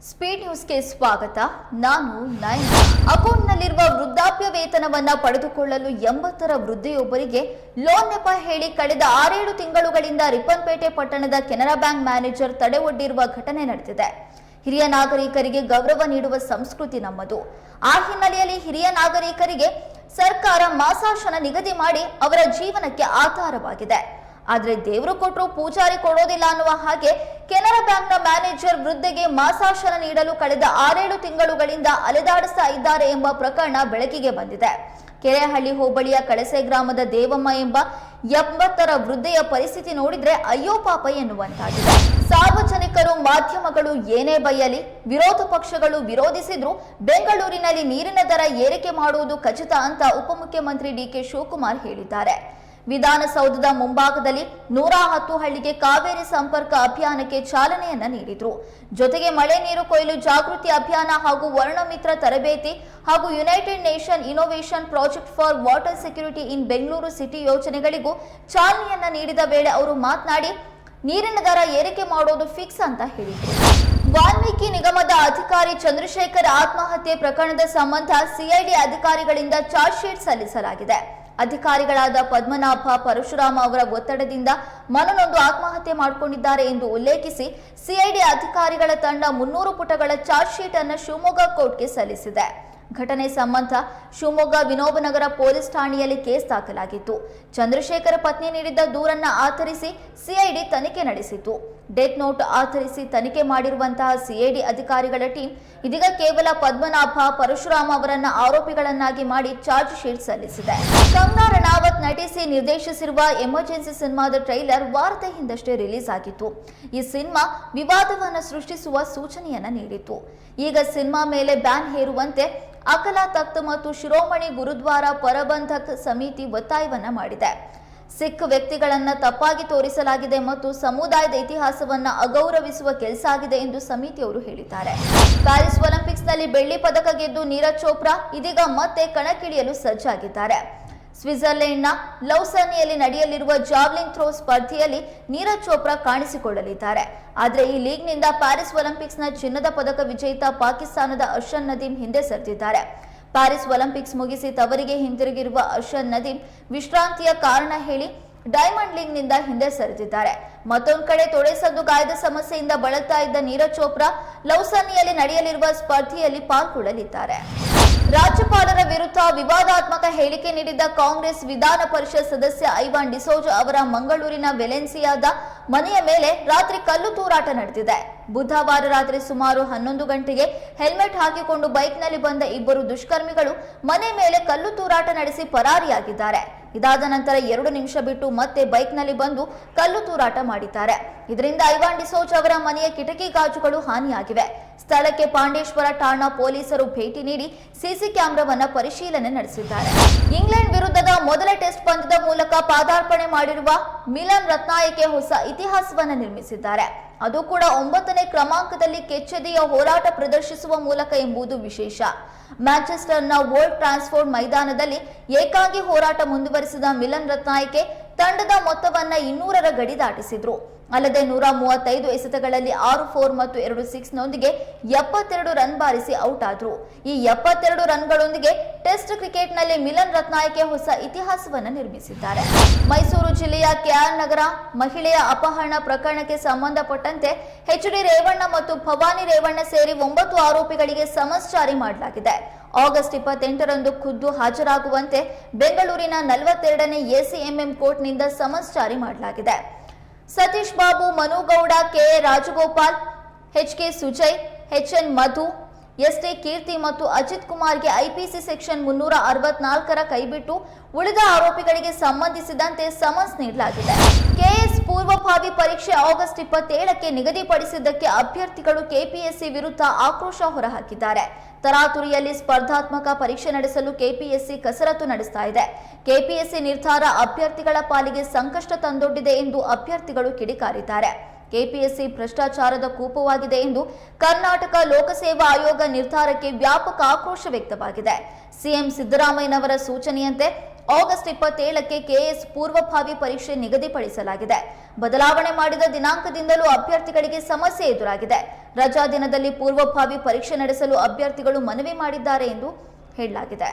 Speed ನ್ಯೂಸ್ಗೆ ಸ್ವಾಗತ. ನಾನು ನಯನ. ಅಕೌಂಟ್ನಲ್ಲಿರುವ ವೃದ್ಧಾಪ್ಯ ವೇತನವನ್ನ ಪಡೆದುಕೊಳ್ಳಲು ಎಂಬತ್ತರ ವೃದ್ಧೆಯೊಬ್ಬರಿಗೆ ಲೋನ್ ನೆಪ ಹೇಳಿ ಕಳೆದ ಆರೇಳು ತಿಂಗಳುಗಳಿಂದ ರಿಪ್ಪನ್ಪೇಟೆ ಪಟ್ಟಣದ ಕೆನರಾ ಬ್ಯಾಂಕ್ ಮ್ಯಾನೇಜರ್ ತಡೆ ಒಡ್ಡಿರುವ ಘಟನೆ ನಡೆದಿದೆ. ಹಿರಿಯ ನಾಗರಿಕರಿಗೆ ಗೌರವ ನೀಡುವ ಸಂಸ್ಕೃತಿ ನಮ್ಮದು. ಆ ಹಿನ್ನೆಲೆಯಲ್ಲಿ ಹಿರಿಯ ನಾಗರಿಕರಿಗೆ ಸರ್ಕಾರ ಮಾಸಾಶನ ನಿಗದಿ ಮಾಡಿ ಅವರ ಜೀವನಕ್ಕೆ ಆಧಾರವಾಗಿದೆ. ಆದ್ರೆ ದೇವರು ಕೊಟ್ಟರು ಪೂಜಾರಿ ಕೊಡೋದಿಲ್ಲ ಅನ್ನುವ ಹಾಗೆ ಕೆನರಾ ಬ್ಯಾಂಕ್ನ ಮ್ಯಾನೇಜರ್ ವೃದ್ಧೆಗೆ ಮಾಸಾಶನ ನೀಡಲು ಕಳೆದ ಆರೇಳು ತಿಂಗಳುಗಳಿಂದ ಅಲೆದಾಡಿಸ್ತಾ ಇದ್ದಾರೆ ಎಂಬ ಪ್ರಕರಣ ಬೆಳಕಿಗೆ ಬಂದಿದೆ. ಕೆರೆಹಳ್ಳಿ ಹೋಬಳಿಯ ಕಳಸೆ ಗ್ರಾಮದ ದೇವಮ್ಮ ಎಂಬ ಎಂಬತ್ತರ ವೃದ್ಧೆಯ ಪರಿಸ್ಥಿತಿ ನೋಡಿದ್ರೆ ಅಯ್ಯೋ ಪಾಪ ಎನ್ನುವಂತಾಗಿದೆ. ಸಾರ್ವಜನಿಕರು, ಮಾಧ್ಯಮಗಳು ಏನೇ ಬಯ್ಯಲಿ ವಿರೋಧ ಪಕ್ಷಗಳು ವಿರೋಧಿಸಿದ್ರು ಬೆಂಗಳೂರಿನಲ್ಲಿ ನೀರಿನ ದರ ಏರಿಕೆ ಮಾಡುವುದು ಖಚಿತ ಅಂತ ಉಪಮುಖ್ಯಮಂತ್ರಿ ಡಿಕೆ ಶಿವಕುಮಾರ್ ಹೇಳಿದ್ದಾರೆ. ವಿಧಾನಸೌಧದ ಮುಂಭಾಗದಲ್ಲಿ ನೂರ ಹತ್ತು ಹಳ್ಳಿಗೆ ಕಾವೇರಿ ಸಂಪರ್ಕ ಅಭಿಯಾನಕ್ಕೆ ಚಾಲನೆಯನ್ನ ನೀಡಿದ್ರು. ಜೊತೆಗೆ ಮಳೆ ನೀರು ಕೊಯ್ಲು ಜಾಗೃತಿ ಅಭಿಯಾನ ಹಾಗೂ ವರ್ಣಮಿತ್ರ ತರಬೇತಿ ಹಾಗೂ United Nation innovation project for water security in Bengaluru city ಯೋಜನೆಗಳಿಗೂ ಚಾಲನೆಯನ್ನ ನೀಡಿದ ವೇಳೆ ಅವರು ಮಾತನಾಡಿ, ನೀರಿನ ದರ ಏರಿಕೆ ಮಾಡೋದು ಫಿಕ್ಸ್ ಅಂತ ಹೇಳಿದರು. ವಾಲ್ಮೀಕಿ ನಿಗಮದ ಅಧಿಕಾರಿ ಚಂದ್ರಶೇಖರ್ ಆತ್ಮಹತ್ಯೆ ಪ್ರಕರಣದ ಸಂಬಂಧ ಸಿಐಡಿ ಅಧಿಕಾರಿಗಳಿಂದ ಚಾರ್ಜ್ ಶೀಟ್ ಸಲ್ಲಿಸಲಾಗಿದೆ. ಅಧಿಕಾರಿಗಳಾದ ಪದ್ಮನಾಭ, ಪರಶುರಾಮ ಅವರ ಒತ್ತಡದಿಂದ ಮನನೊಂದು ಆತ್ಮಹತ್ಯೆ ಮಾಡಿಕೊಂಡಿದ್ದಾರೆ ಎಂದು ಉಲ್ಲೇಖಿಸಿ ಸಿಐಡಿ ಅಧಿಕಾರಿಗಳ ತಂಡ ಮುನ್ನೂರು ಪುಟಗಳ ಚಾರ್ಜ್ ಶೀಟ್ ಅನ್ನು ಶಿವಮೊಗ್ಗ ಕೋರ್ಟ್ಗೆ ಸಲ್ಲಿಸಿದೆ. ಘಟನೆ ಸಂಬಂಧ ಶಿವಮೊಗ್ಗ ವಿನೋಬನಗರ ಪೊಲೀಸ್ ಠಾಣೆಯಲ್ಲಿ ಕೇಸ್ ದಾಖಲಾಗಿತ್ತು. ಚಂದ್ರಶೇಖರ ಪತ್ನಿ ನೀಡಿದ್ದ ದೂರನ್ನ ಆಧರಿಸಿ ಸಿಐಡಿ ತನಿಖೆ ನಡೆಸಿತು ಡೆತ್ ನೋಟ್ ಆಧರಿಸಿ ತನಿಖೆ ಮಾಡಿರುವಂತಹ ಸಿಐಡಿ ಅಧಿಕಾರಿಗಳ ಟೀಮ್ ಇದೀಗ ಕೇವಲ ಪದ್ಮನಾಭ, ಪರಶುರಾಮ ಅವರನ್ನ ಆರೋಪಿಗಳನ್ನಾಗಿ ಮಾಡಿ ಚಾರ್ಜ್ ಶೀಟ್ ಸಲ್ಲಿಸಿದೆ. ಕಂಗನಾ ರಣಾವತ್ ನಟಿಸಿ ನಿರ್ದೇಶಿಸಿರುವ ಎಮರ್ಜೆನ್ಸಿ ಸಿನಿಮಾದ ಟ್ರೈಲರ್ ವಾರದ ಹಿಂದಷ್ಟೇ ರಿಲೀಸ್ ಆಗಿತ್ತು. ಈ ಸಿನಿಮಾ ವಿವಾದವನ್ನು ಸೃಷ್ಟಿಸುವ ಸೂಚನೆಯನ್ನ ನೀಡಿತು ಈಗ ಸಿನಿಮಾ ಮೇಲೆ ಬ್ಯಾನ್ ಹೇರುವಂತೆ ಅಕಲಾ ತಖ್ತ್ ಮತ್ತು ಶಿರೋಮಣಿ ಗುರುದ್ವಾರ ಪರಬಂಧಕ್ ಸಮಿತಿ ಒತ್ತಾಯವನ್ನ ಮಾಡಿದೆ. ಸಿಖ್ ವ್ಯಕ್ತಿಗಳನ್ನ ತಪ್ಪಾಗಿ ತೋರಿಸಲಾಗಿದೆ ಮತ್ತು ಸಮುದಾಯದ ಇತಿಹಾಸವನ್ನ ಅಗೌರವಿಸುವ ಕೆಲಸ ಆಗಿದೆ ಎಂದು ಸಮಿತಿಯವರು ಹೇಳಿದ್ದಾರೆ. ಪ್ಯಾರಿಸ್ ಒಲಿಂಪಿಕ್ಸ್ನಲ್ಲಿ ಬೆಳ್ಳಿ ಪದಕ ಗೆದ್ದು ನೀರಜ್ ಚೋಪ್ರಾ ಇದೀಗ ಮತ್ತೆ ಕಣಕ್ಕಿಳಿಯಲು ಸಜ್ಜಾಗಿದ್ದಾರೆ. ಸ್ವಿಟ್ಜರ್ಲೆಂಡ್ನ ಲೌಸಾನಿಯಲ್ಲಿ ನಡೆಯಲಿರುವ ಜಾವ್ಲಿನ್ ಥ್ರೋ ಸ್ಪರ್ಧೆಯಲ್ಲಿ ನೀರಜ್ ಚೋಪ್ರಾ ಕಾಣಿಸಿಕೊಳ್ಳಲಿದ್ದಾರೆ. ಆದರೆ ಈ ಲೀಗ್ನಿಂದ ಪ್ಯಾರಿಸ್ ಒಲಿಂಪಿಕ್ಸ್ನ ಚಿನ್ನದ ಪದಕ ವಿಜೇತ ಪಾಕಿಸ್ತಾನದ ಅರ್ಷನ್ ನದೀಮ್ ಹಿಂದೆ ಸರಿದಿದ್ದಾರೆ. ಪ್ಯಾರಿಸ್ ಒಲಿಂಪಿಕ್ಸ್ ಮುಗಿಸಿ ತವರಿಗೆ ಹಿಂದಿರುಗಿರುವ ಅರ್ಷನ್ ನದೀಮ್ ವಿಶ್ರಾಂತಿಯ ಕಾರಣ ಹೇಳಿ ಡೈಮಂಡ್ ಲೀಗ್ನಿಂದ ಹಿಂದೆ ಸರಿದಿದ್ದಾರೆ. ಮತ್ತೊಂದು ಕಡೆ ತೊಡೆಸದ್ದು ಗಾಯದ ಸಮಸ್ಯೆಯಿಂದ ಬಳಲ್ತಾ ಇದ್ದ ನೀರಜ್ ಚೋಪ್ರಾ ಲೌಸಾನಿಯಲ್ಲಿ ನಡೆಯಲಿರುವ ಸ್ಪರ್ಧೆಯಲ್ಲಿ ಪಾಲ್ಗೊಳ್ಳಲಿದ್ದಾರೆ. ರಾಜ್ಯಪಾಲರ ವಿರುದ್ಧ ವಿವಾದಾತ್ಮಕ ಹೇಳಿಕೆ ನೀಡಿದ್ದ ಕಾಂಗ್ರೆಸ್ ವಿಧಾನ ಪರಿಷತ್ ಸದಸ್ಯ ಐವಾನ್ ಡಿಸೋಜ ಅವರ ಮಂಗಳೂರಿನ ವೆಲೆನ್ಸಿಯಾದ ಮನೆಯ ಮೇಲೆ ರಾತ್ರಿ ಕಲ್ಲು ತೂರಾಟ ನಡೆದಿದೆ. ಬುಧವಾರ ರಾತ್ರಿ ಸುಮಾರು ಹನ್ನೊಂದು ಗಂಟೆಗೆ ಹೆಲ್ಮೆಟ್ ಹಾಕಿಕೊಂಡು ಬೈಕ್ನಲ್ಲಿ ಬಂದ ಇಬ್ಬರು ದುಷ್ಕರ್ಮಿಗಳು ಮನೆ ಮೇಲೆ ಕಲ್ಲು ತೂರಾಟ ನಡೆಸಿ ಪರಾರಿಯಾಗಿದ್ದಾರೆ. ಇದಾದ ನಂತರ ಎರಡು ನಿಮಿಷ ಬಿಟ್ಟು ಮತ್ತೆ ಬೈಕ್ನಲ್ಲಿ ಬಂದು ಕಲ್ಲು ತೂರಾಟ ಮಾಡಿದ್ದಾರೆ. ಇದರಿಂದ ಐವಾನ್ ಡಿಸೋಚ್ ಅವರ ಮನೆಯ ಕಿಟಕಿ ಗಾಜುಗಳು ಹಾನಿಯಾಗಿವೆ. ಸ್ಥಳಕ್ಕೆ ಪಾಂಡೇಶ್ವರ ಠಾಣಾ ಪೊಲೀಸರು ಭೇಟಿ ನೀಡಿ ಸಿಸಿ ಕ್ಯಾಮೆರಾವನ್ನ ಪರಿಶೀಲನೆ ನಡೆಸಿದ್ದಾರೆ. ಇಂಗ್ಲೆಂಡ್ ವಿರುದ್ಧದ ಮೊದಲ ಟೆಸ್ಟ್ ಪಂದ್ಯದ ಮೂಲಕ ಪಾದಾರ್ಪಣೆ ಮಾಡಿರುವ ಮಿಲನ್ ರತ್ನಾಯಕೆ ಹೊಸ ಇತಿಹಾಸವನ್ನ ನಿರ್ಮಿಸಿದ್ದಾರೆ. ಅದು ಕೂಡ ಒಂಬತ್ತನೇ ಕ್ರಮಾಂಕದಲ್ಲಿ ಕೆಚ್ಚೆದೆಯ ಹೋರಾಟ ಪ್ರದರ್ಶಿಸುವ ಮೂಲಕ ಎಂಬುದು ವಿಶೇಷ. ಮ್ಯಾಂಚೆಸ್ಟರ್ನ ವರ್ಲ್ಡ್ ಟ್ರಾನ್ಸ್ಫೋರ್ಡ್ ಮೈದಾನದಲ್ಲಿ ಏಕಾಂಗಿ ಹೋರಾಟ ಮುಂದುವರಿಸಿದ ಮಿಲನ್ ರತ್ನಾಯಕೆ ತಂಡದ ಮೊತ್ತವನ್ನ ಇನ್ನೂರರ ಗಡಿ ದಾಟಿಸಿದ್ರು. ಅಲ್ಲದೆ ನೂರ ಮೂವತ್ತೈದು ಎಸೆತಗಳಲ್ಲಿ ಆರು, ಫೋರ್ ಮತ್ತು ಎರಡು, ಸಿಕ್ಸ್ ನೊಂದಿಗೆ ಎಪ್ಪತ್ತೆರಡು ರನ್ ಬಾರಿಸಿ ಔಟ್ ಆದ್ರು. ಈ ಎಪ್ಪತ್ತೆರಡು ರನ್ಗಳೊಂದಿಗೆ ಟೆಸ್ಟ್ ಕ್ರಿಕೆಟ್ನಲ್ಲಿ ಮಿಲನ್ ರತ್ನಾಯಕೆ ಹೊಸ ಇತಿಹಾಸವನ್ನು ನಿರ್ಮಿಸಿದ್ದಾರೆ. ಮೈಸೂರು ಜಿಲ್ಲೆಯ ಕೆಆರ್ ನಗರ ಮಹಿಳೆಯ ಅಪಹರಣ ಪ್ರಕರಣಕ್ಕೆ ಸಂಬಂಧಪಟ್ಟಂತೆ ಎಚ್ ಡಿ ರೇವಣ್ಣ ಮತ್ತು ಭವಾನಿ ರೇವಣ್ಣ ಸೇರಿ ಒಂಬತ್ತು ಆರೋಪಿಗಳಿಗೆ ಸಮನ್ಸ್ ಜಾರಿ ಮಾಡಲಾಗಿದೆ. ಆಗಸ್ಟ್ ಇಪ್ಪತ್ತೆಂಟರಂದು ಖುದ್ದು ಹಾಜರಾಗುವಂತೆ ಬೆಂಗಳೂರಿನ ನಲವತ್ತೆರಡನೇ ಎಸಿಎಂಎಂ ಕೋರ್ಟ್ನಿಂದ ಸಮನ್ಸ್ ಜಾರಿ ಮಾಡಲಾಗಿದೆ. Satish Babu Manugowda K Rajagopal H K Sujay H N Madhu S T Keerthi ಮತ್ತು ಅಜಿತ್ ಕುಮಾರ್ಗೆ ಐಪಿಸಿ ಸೆಕ್ಷನ್ ಮುನ್ನೂರ ಅರವತ್ನಾಲ್ಕರ ಕೈಬಿಟ್ಟು ಉಳಿದ ಆರೋಪಿಗಳಿಗೆ ಸಂಬಂಧಿಸಿದಂತೆ ಸಮನ್ಸ್ ನೀಡಲಾಗಿದೆ. ಕೆಎಸ್ ಪೂರ್ವಭಾವಿ ಪರೀಕ್ಷೆ ಆಗಸ್ಟ್ ಇಪ್ಪತ್ತೇಳಕ್ಕೆ ನಿಗದಿಪಡಿಸಿದ್ದಕ್ಕೆ ಅಭ್ಯರ್ಥಿಗಳು ಕೆಪಿಎಸ್ಸಿ ವಿರುದ್ಧ ಆಕ್ರೋಶ ಹೊರಹಾಕಿದ್ದಾರೆ. ತರಾತುರಿಯಲ್ಲಿ ಸ್ಪರ್ಧಾತ್ಮಕ ಪರೀಕ್ಷೆ ನಡೆಸಲು ಕೆಪಿಎಸ್ಸಿ ಕಸರತ್ತು ನಡೆಸ್ತಾ ಇದೆ. ಕೆಪಿಎಸ್ಸಿ ನಿರ್ಧಾರ ಅಭ್ಯರ್ಥಿಗಳ ಪಾಲಿಗೆ ಸಂಕಷ್ಟ ತಂದೊಡ್ಡಿದೆ ಎಂದು ಅಭ್ಯರ್ಥಿಗಳು ಕಿಡಿಕಾರಿದ್ದಾರೆ. ಕೆಪಿಎಸ್ಸಿ ಭ್ರಷ್ಟಾಚಾರದ ಕೂಪವಾಗಿದೆ ಎಂದು ಕರ್ನಾಟಕ ಲೋಕಸೇವಾ ಆಯೋಗ ನಿರ್ಧಾರಕ್ಕೆ ವ್ಯಾಪಕ ಆಕ್ರೋಶ ವ್ಯಕ್ತವಾಗಿದೆ. ಸಿಎಂ ಸಿದ್ದರಾಮಯ್ಯನವರ ಸೂಚನೆಯಂತೆ ಆಗಸ್ಟ್ ಇಪ್ಪತ್ತೇಳಕ್ಕೆ ಕೆಎಸ್ ಪೂರ್ವಭಾವಿ ಪರೀಕ್ಷೆ ನಿಗದಿಪಡಿಸಲಾಗಿದೆ. ಬದಲಾವಣೆ ಮಾಡಿದ ದಿನಾಂಕದಿಂದಲೂ ಅಭ್ಯರ್ಥಿಗಳಿಗೆ ಸಮಸ್ಯೆ ಎದುರಾಗಿದೆ. ರಜಾ ದಿನದಲ್ಲಿ ಪೂರ್ವಭಾವಿ ಪರೀಕ್ಷೆ ನಡೆಸಲು ಅಭ್ಯರ್ಥಿಗಳು ಮನವಿ ಮಾಡಿದ್ದಾರೆ ಎಂದು ಹೇಳಲಾಗಿದೆ.